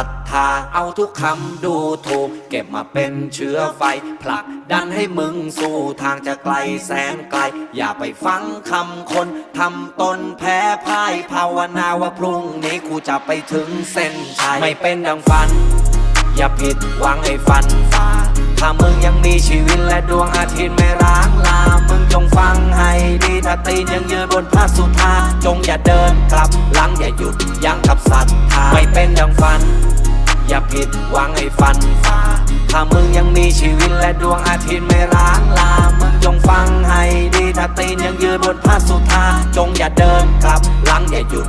ศรัทธาเอาทุกคำดูถูก เก็บมาเป็นเชื้อไฟ ผลักดันให้มึงสู่ทางจะไกลแสนไกล อย่าไปฟังคำคนทำตนแพ้พ่ายภาวนาว่าพรุ่งนี้กูจะไปถึงเส้นชัย ไม่เป็นดังฝัน อย่าผิดหวังให้ฝันฟ้าถ้ามึงยังมีชีวิตและดวงอาทิตย์ ตีนยังยืนบนพระสุธาจงอย่าเดินกลับหลังอย่าหยุดยั้งกับศรัทธาไม่เป็นดังฝัน อย่าผิดหวังให้ฝันฟ้าถ้ามึงยังมีชีวิตและดวงอาทิตย์ไม่ร้างลามึงจงฟังให้ดีถ้าตีนยังยืนบนพระสุธาจงอย่าเดินกลับหลังอย่าหยุด